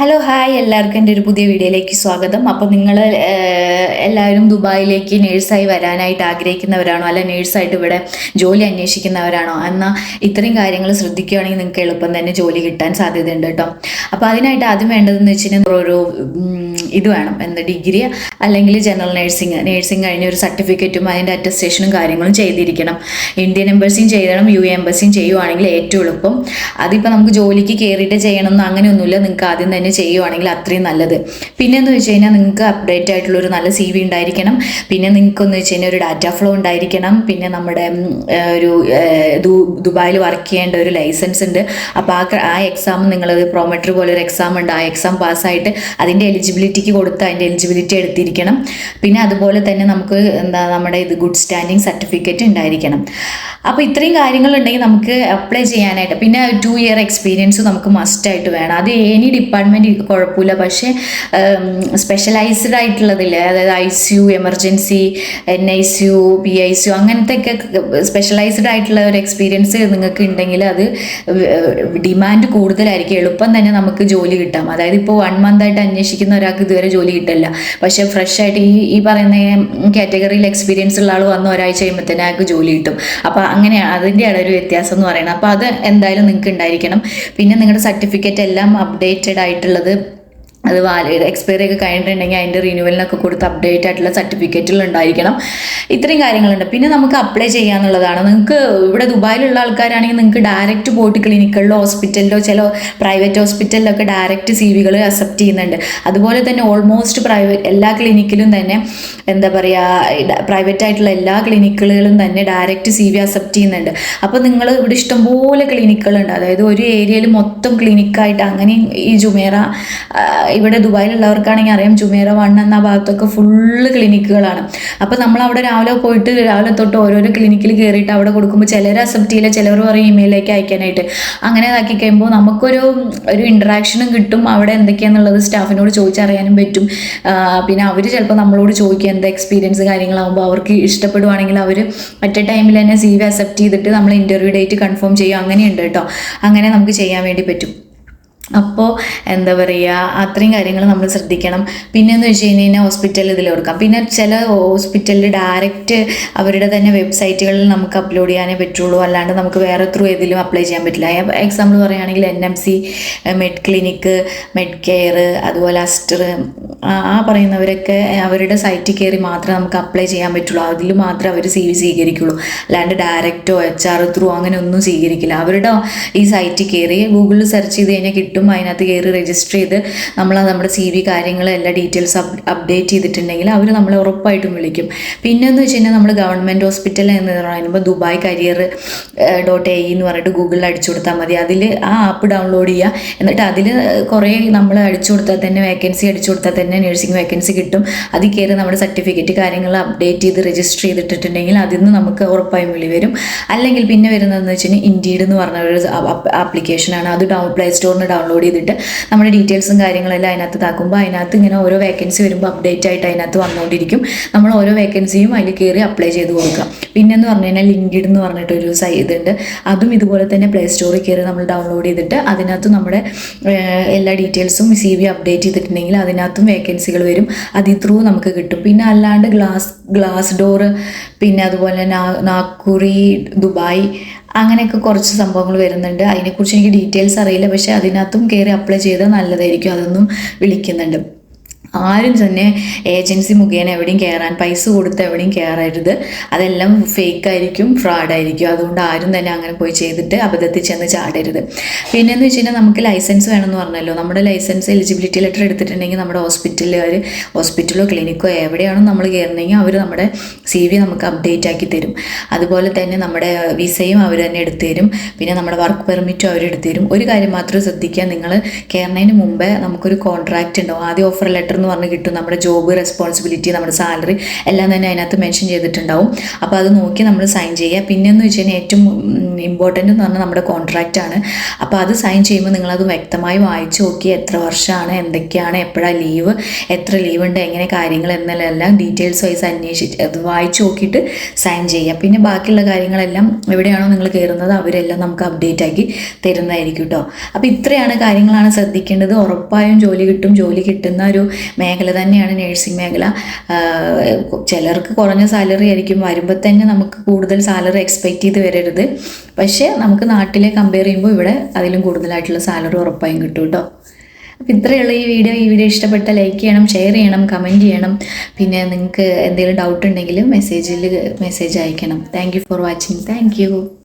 Hello hi എല്ലാവർക്കും എന്റെ ഒരു പുതിയ വീഡിയോയിലേക്ക് സ്വാഗതം. അപ്പോൾ നിങ്ങൾ എല്ലാവരും ദുബായിലേക്ക് നേഴ്സായി വരാനായിട്ട് ആഗ്രഹിക്കുന്നവരാണോ? അല്ല നേഴ്സായിട്ട് ഇവിടെ ജോലി അന്വേഷിക്കുന്നവരാണോ? എന്നാൽ ഇത്രയും കാര്യങ്ങൾ ശ്രദ്ധിക്കുകയാണെങ്കിൽ നിങ്ങൾക്ക് എളുപ്പം തന്നെ ജോലി കിട്ടാൻ സാധ്യതയുണ്ട് കേട്ടോ. അപ്പോൾ അതിനായിട്ട് ആദ്യം വേണ്ടതെന്ന് വെച്ച് കഴിഞ്ഞാൽ ഒരു ഇത് വേണം. എന്താ ഡിഗ്രി അല്ലെങ്കിൽ ജനറൽ നഴ്സിംഗ്. നഴ്സിംഗ് കഴിഞ്ഞ ഒരു സർട്ടിഫിക്കറ്റും അതിന്റെ അറ്റസ്റ്റേഷനും കാര്യങ്ങളും ചെയ്തിരിക്കണം. ഇന്ത്യൻ എംബസിയും ചെയ്യണം യു എ എംബസിയും ചെയ്യുവാണെങ്കിൽ ഏറ്റവും എളുപ്പം. അതിപ്പോൾ നമുക്ക് ജോലിക്ക് കയറിയിട്ട് ചെയ്യണമെന്ന് അങ്ങനെയൊന്നുമില്ല. നിങ്ങൾക്ക് ആദ്യം തന്നെ ചെയ്യുവാണെങ്കിൽ അത്രയും നല്ലത്. പിന്നെ എന്ന് വെച്ച് കഴിഞ്ഞാൽ നിങ്ങൾക്ക് അപ്ഡേറ്റ് ആയിട്ടുള്ള ഒരു നല്ല സി വി ഉണ്ടായിരിക്കണം. പിന്നെ നിങ്ങൾക്കൊന്ന് വെച്ച് കഴിഞ്ഞാൽ ഒരു ഡാറ്റ ഫ്ലോ ഉണ്ടായിരിക്കണം. പിന്നെ നമ്മുടെ ഒരു ദുബായിൽ വർക്ക് ചെയ്യേണ്ട ഒരു ലൈസൻസ് ഉണ്ട്. അപ്പോൾ ആ ആ എക്സാം നിങ്ങൾ പ്രോമെട്രി പോലെ ഒരു എക്സാം ഉണ്ട്. ആ എക്സാം പാസ്സായിട്ട് അതിന്റെ എലിജിബിലിറ്റിക്ക് കൊടുത്ത് അതിന്റെ എലിജിബിലിറ്റി എടുത്തിരിക്കണം. പിന്നെ അതുപോലെ തന്നെ നമുക്ക് എന്താ നമ്മുടെ ഇത് ഗുഡ് സ്റ്റാൻഡിങ് സർട്ടിഫിക്കറ്റ് ഉണ്ടായിരിക്കണം. അപ്പോൾ ഇത്രയും കാര്യങ്ങളുണ്ടെങ്കിൽ നമുക്ക് അപ്ലൈ ചെയ്യാനായിട്ട്. പിന്നെ ടു ഇയർ എക്സ്പീരിയൻസ് നമുക്ക് മസ്റ്റായിട്ട് വേണം. അത് എനി ഡിപ്പാർട്ട്മെന്റ് കുഴപ്പമില്ല. പക്ഷേ സ്പെഷ്യലൈസ്ഡ് ആയിട്ടുള്ളതില്ലേ അതായത് I C U emergency N I C U P I C U അങ്ങനത്തെ ഒക്കെ സ്പെഷ്യലൈസ്ഡ് ആയിട്ടുള്ള ഒരു എക്സ്പീരിയൻസ് നിങ്ങൾക്ക് ഉണ്ടെങ്കിൽ അത് ഡിമാൻഡ് കൂടുതലായിരിക്കും. എളുപ്പം തന്നെ നമുക്ക് ജോലി കിട്ടാം. അതായത് ഇപ്പോൾ വൺ മന്ത് ആയിട്ട് അന്വേഷിക്കുന്ന ഒരാൾക്ക് ഇതുവരെ ജോലി കിട്ടില്ല. പക്ഷേ ഫ്രഷ് ആയിട്ട് ഈ ഈ പറയുന്ന കാറ്റഗറിയിൽ എക്സ്പീരിയൻസ് ഉള്ള ആൾ വന്ന് ഒരാഴ്ച കഴിയുമ്പോൾ അയാൾക്ക് ജോലി കിട്ടും. അപ്പോൾ അങ്ങനെയാണ് അതിന്റെയാണ് ഒരു വ്യത്യാസം എന്ന് പറയുന്നത്. അപ്പോൾ അത് എന്തായാലും നിങ്ങൾക്ക് ഉണ്ടായിരിക്കണം. പിന്നെ നിങ്ങളുടെ സർട്ടിഫിക്കറ്റ് എല്ലാം അപ്ഡേറ്റഡ് ആയിട്ടുള്ളത്. അത് എക്സ്പയറി ഒക്കെ കഴിഞ്ഞിട്ടുണ്ടെങ്കിൽ അതിന്റെ റിന്യൂവലിനൊക്കെ കൊടുത്ത് അപ്ഡേറ്റ് ആയിട്ടുള്ള സർട്ടിഫിക്കറ്റുകൾ ഉണ്ടായിരിക്കണം. ഇത്രയും കാര്യങ്ങളുണ്ട്. പിന്നെ നമുക്ക് അപ്ലൈ ചെയ്യാന്നുള്ളതാണ്. നിങ്ങൾക്ക് ഇവിടെ ദുബായിലുള്ള ആൾക്കാരാണെങ്കിൽ നിങ്ങൾക്ക് ഡയറക്റ്റ് പോയിട്ട് ക്ലിനിക്കുകളിലോ ഹോസ്പിറ്റലിലോ ചില പ്രൈവറ്റ് ഹോസ്പിറ്റലിലൊക്കെ ഡയറക്റ്റ് സി വികൾ അക്സെപ്റ്റ് ചെയ്യുന്നുണ്ട്. അതുപോലെ തന്നെ ഓൾമോസ്റ്റ് പ്രൈവറ്റ് എല്ലാ ക്ലിനിക്കിലും തന്നെ എന്താ പറയുക പ്രൈവറ്റ് ആയിട്ടുള്ള എല്ലാ ക്ലിനിക്കുകളിലും തന്നെ ഡയറക്റ്റ് സി വി അക്സെപ്റ്റ് ചെയ്യുന്നുണ്ട്. അപ്പോൾ നിങ്ങൾ ഇവിടെ ഇഷ്ടംപോലെ ക്ലിനിക്കുകളുണ്ട് അതായത് ഒരു ഏരിയയിൽ മൊത്തം ക്ലിനിക്കായിട്ട് അങ്ങനെ ഈ ജുമേറ ഇവിടെ ദുബായിലുള്ളവർക്കാണെങ്കിൽ അറിയാം ജുമേറ വൺ എന്ന ഭാഗത്തൊക്കെ ഫുള്ള് ക്ലിനിക്കുകളാണ് അപ്പോൾ നമ്മൾ അവിടെ രാവിലെ പോയിട്ട് രാവിലെ തൊട്ട് ഓരോരോ ക്ലിനിക്കിൽ കയറിയിട്ട് അവിടെ കൊടുക്കുമ്പോൾ ചിലർ അക്സെപ്റ്റ് ചെയ്യില്ല ചിലർ പറയും ഇമെയിലേക്ക് അയക്കാനായിട്ട്. അങ്ങനെ ഇതാക്കി കഴിയുമ്പോൾ നമുക്കൊരു ഒരു ഇൻട്രാക്ഷനും കിട്ടും. അവിടെ എന്തൊക്കെയാണെന്നുള്ളത് സ്റ്റാഫിനോട് ചോദിച്ചറിയാനും പറ്റും. പിന്നെ അവർ ചിലപ്പോൾ നമ്മളോട് ചോദിക്കുക എന്താ എക്സ്പീരിയൻസ് കാര്യങ്ങളാകുമ്പോൾ അവർക്ക് ഇഷ്ടപ്പെടുവാണെങ്കിൽ അവർ മറ്റേ ടൈമിൽ തന്നെ സി വി അക്സെപ്റ്റ് ചെയ്തിട്ട് നമ്മൾ ഇന്റർവ്യൂ ഡേറ്റ് കൺഫേം ചെയ്യും. അങ്ങനെയുണ്ട് കേട്ടോ. അങ്ങനെ നമുക്ക് ചെയ്യാൻ വേണ്ടി പറ്റും. അപ്പോൾ എന്താ പറയുക അത്രയും കാര്യങ്ങൾ നമ്മൾ ശ്രദ്ധിക്കണം. പിന്നെ എന്ന് വെച്ച് കഴിഞ്ഞ് കഴിഞ്ഞാൽ ഹോസ്പിറ്റലിൽ ഇതിൽ കൊടുക്കാം. പിന്നെ ചില ഹോസ്പിറ്റലിൽ ഡയറക്റ്റ് അവരുടെ തന്നെ വെബ്സൈറ്റുകളിൽ നമുക്ക് അപ്ലോഡ് ചെയ്യാനേ പറ്റുള്ളൂ. അല്ലാണ്ട് നമുക്ക് വേറെ ത്രൂ ഏതിലും അപ്ലൈ ചെയ്യാൻ പറ്റില്ല. എക്സാമ്പിൾ പറയുകയാണെങ്കിൽ N M C med clinic med care അതുപോലെ അസ്റ്റർ ആ പറയുന്നവരൊക്കെ അവരുടെ സൈറ്റിൽ കയറി മാത്രമേ നമുക്ക് അപ്ലൈ ചെയ്യാൻ പറ്റുള്ളൂ. അതിൽ മാത്രമേ അവർ സി വി സ്വീകരിക്കുള്ളൂ. അല്ലാണ്ട് ഡയറക്റ്റോ എച്ച് ആർ ത്രൂ അങ്ങനെ ഒന്നും സ്വീകരിക്കില്ല. അവരുടെ ഈ സൈറ്റിൽ കയറി ഗൂഗിളിൽ സെർച്ച് ചെയ്ത് കഴിഞ്ഞാൽ കിട്ടും. അതിനകത്ത് കയറി രജിസ്റ്റർ ചെയ്ത് നമ്മൾ നമ്മുടെ സി വി കാര്യങ്ങൾ എല്ലാ ഡീറ്റെയിൽസ് അപ്ഡേറ്റ് ചെയ്തിട്ടുണ്ടെങ്കിൽ അവർ നമ്മളെ ഉറപ്പായിട്ടും വിളിക്കും. പിന്നെ എന്ന് വെച്ച് കഴിഞ്ഞാൽ നമ്മൾ ഗവൺമെന്റ് ഹോസ്പിറ്റൽ എന്ന് പറയുമ്പോൾ ദുബായ് കരിയർ ഡോട്ട് എ എന്ന് പറഞ്ഞിട്ട് ഗൂഗിളിൽ അടിച്ചു കൊടുത്താൽ മതി. അതിൽ ആ ആപ്പ് ഡൗൺലോഡ് ചെയ്യുക എന്നിട്ട് അതിൽ കുറേ നമ്മൾ അടിച്ചു കൊടുത്താൽ തന്നെ വേക്കൻസി അടിച്ചു കൊടുത്താൽ തന്നെ നഴ്സിംഗ് വേക്കൻസി കിട്ടും. അതിൽ കയറി നമ്മുടെ സർട്ടിഫിക്കറ്റ് കാര്യങ്ങൾ അപ്ഡേറ്റ് ചെയ്ത് രജിസ്റ്റർ ചെയ്തിട്ടുണ്ടെങ്കിൽ അതിൽ നിന്ന് നമുക്ക് ഉറപ്പായും വിളി വരും. അല്ലെങ്കിൽ പിന്നെ വരുന്നതെന്ന് വെച്ചാൽ ഇൻഡീഡ് എന്ന് പറഞ്ഞ ഒരു ആപ്ലിക്കേഷനാണ് അത് ഡൗൺ പ്ലേ സ്റ്റോറിന് നിന്ന് ഡൗൺലോഡ് ചെയ്തിട്ട് നമ്മുടെ ഡീറ്റെയിൽസും കാര്യങ്ങളെല്ലാം അതിനകത്ത് താക്കുമ്പോൾ അതിനകത്ത് ഇങ്ങനെ ഓരോ വേക്കൻസി വരുമ്പോൾ അപ്ഡേറ്റ് ആയിട്ട് അതിനകത്ത് വന്നുകൊണ്ടിരിക്കും നമ്മൾ ഓരോ വേക്കൻസിയും അതിൽ കയറി അപ്ലൈ ചെയ്ത് കൊടുക്കുക. പിന്നെന്ന് പറഞ്ഞു കഴിഞ്ഞാൽ ലിങ്ക്ഡ് എന്ന് പറഞ്ഞിട്ടൊരു ഇതുണ്ട്. അതും ഇതുപോലെ തന്നെ പ്ലേ സ്റ്റോറിൽ കയറി നമ്മൾ ഡൗൺലോഡ് ചെയ്തിട്ട് അതിനകത്ത് നമ്മുടെ എല്ലാ ഡീറ്റെയിൽസും സി വി അപ്ഡേറ്റ് ചെയ്തിട്ടുണ്ടെങ്കിൽ അതിനകത്തും വേക്കൻസികൾ വരും. അതിൽ ത്രൂ നമുക്ക് കിട്ടും. പിന്നെ അല്ലാണ്ട് ഗ്ലാസ് ഗ്ലാസ് ഡോറ് പിന്നെ അതുപോലെ നാ നാക്കുറി ദുബായ് അങ്ങനെയൊക്കെ കുറച്ച് സംഭവങ്ങൾ വരുന്നുണ്ട്. അതിനെക്കുറിച്ച് എനിക്ക് ഡീറ്റെയിൽസ് അറിയില്ല. പക്ഷേ അതിനകത്തും കയറി അപ്ലൈ ചെയ്താൽ നല്ലതായിരിക്കും. അതൊന്നും വിളിക്കുന്നുണ്ട്. ആരും തന്നെ ഏജൻസി മുഖേന എവിടെയും കയറാൻ പൈസ കൊടുത്ത് എവിടെയും കയറരുത് അതെല്ലാം ഫേക്ക് ആയിരിക്കും ഫ്രോഡ് ആയിരിക്കും അതുകൊണ്ട് ആരും തന്നെ അങ്ങനെ പോയി ചെയ്തിട്ട് അബദ്ധത്തിൽ ചെന്ന് ചാടരുത്. പിന്നെ എന്ന് വെച്ചുകഴിഞ്ഞാൽ നമുക്ക് ലൈസൻസ് വേണമെന്ന് പറഞ്ഞല്ലോ. നമ്മുടെ ലൈസൻസ് എലിജിബിലിറ്റി ലെറ്റർ എടുത്തിട്ടുണ്ടെങ്കിൽ നമ്മുടെ ഹോസ്പിറ്റലുകാർ ഹോസ്പിറ്റലോ ക്ലിനിക്കോ എവിടെയാണോ നമ്മൾ കയറുന്നെങ്കിൽ അവർ നമ്മുടെ സി വി നമുക്ക് അപ്ഡേറ്റ് ആക്കി തരും. അതുപോലെ തന്നെ നമ്മുടെ വിസയും അവർ തന്നെ എടുത്തു തരും. പിന്നെ നമ്മുടെ വർക്ക് പെർമിറ്റും അവർ തരും. ഒരു കാര്യം മാത്രം ശ്രദ്ധിക്കുക. നിങ്ങൾ കയറുന്നതിന് മുമ്പേ നമുക്കൊരു കോൺട്രാക്റ്റ് ഉണ്ടാവും. ആദ്യം ഓഫർ ലെറ്റർ എന്ന് പറഞ്ഞ് കിട്ടും. നമ്മുടെ ജോബ് റെസ്പോൺസിബിലിറ്റി നമ്മുടെ സാലറി എല്ലാം തന്നെ അതിനകത്ത് മെൻഷൻ ചെയ്തിട്ടുണ്ടാവും. അപ്പോൾ അത് നോക്കി നമ്മൾ സൈൻ ചെയ്യുക. പിന്നെ എന്ന് വെച്ച് കഴിഞ്ഞാൽ ഏറ്റവും ഇമ്പോർട്ടന്റ് എന്ന് പറഞ്ഞാൽ നമ്മുടെ കോൺട്രാക്റ്റ് ആണ്. അപ്പോൾ അത് സൈൻ ചെയ്യുമ്പോൾ നിങ്ങളത് വ്യക്തമായി വായിച്ച് നോക്കി എത്ര വർഷമാണ് എന്തൊക്കെയാണ് എപ്പോഴാണ് ലീവ് എത്ര ലീവ് ഉണ്ട് എങ്ങനെ കാര്യങ്ങൾ എന്നെല്ലാം ഡീറ്റെയിൽസ് വൈസ് അന്വേഷിച്ച് അത് വായിച്ച് നോക്കിയിട്ട് സൈൻ ചെയ്യുക. പിന്നെ ബാക്കിയുള്ള കാര്യങ്ങളെല്ലാം എവിടെയാണോ നിങ്ങൾ കയറുന്നത് അവരെല്ലാം നമുക്ക് അപ്ഡേറ്റ് ആക്കി തരുന്നതായിരിക്കും കേട്ടോ അപ്പോൾ ഇത്രയാണ് കാര്യങ്ങളാണ് ശ്രദ്ധിക്കേണ്ടത്. ഉറപ്പായും ജോലി കിട്ടും. ജോലി കിട്ടുന്ന ഒരു മേഖല തന്നെയാണ് നേഴ്സിംഗ് മേഖല. ചിലർക്ക് കുറഞ്ഞ സാലറി ആയിരിക്കും. വരുമ്പോൾ തന്നെ നമുക്ക് കൂടുതൽ സാലറി എക്സ്പെക്റ്റ് ചെയ്ത് വരരുത്. പക്ഷേ നമുക്ക് നാട്ടിലെ കമ്പയർ ചെയ്യുമ്പോൾ ഇവിടെ അതിലും കൂടുതലായിട്ടുള്ള സാലറി ഉറപ്പായും കിട്ടും കേട്ടോ. അപ്പോൾ ഇത്രയുള്ള ഈ വീഡിയോ. ഈ വീഡിയോ ഇഷ്ടപ്പെട്ട ലൈക്ക് ചെയ്യണം ഷെയർ ചെയ്യണം കമന്റ് ചെയ്യണം. പിന്നെ നിങ്ങൾക്ക് എന്തെങ്കിലും ഡൗട്ട് ഉണ്ടെങ്കിൽ മെസ്സേജിൽ മെസ്സേജ് അയക്കണം. Thank for watching thank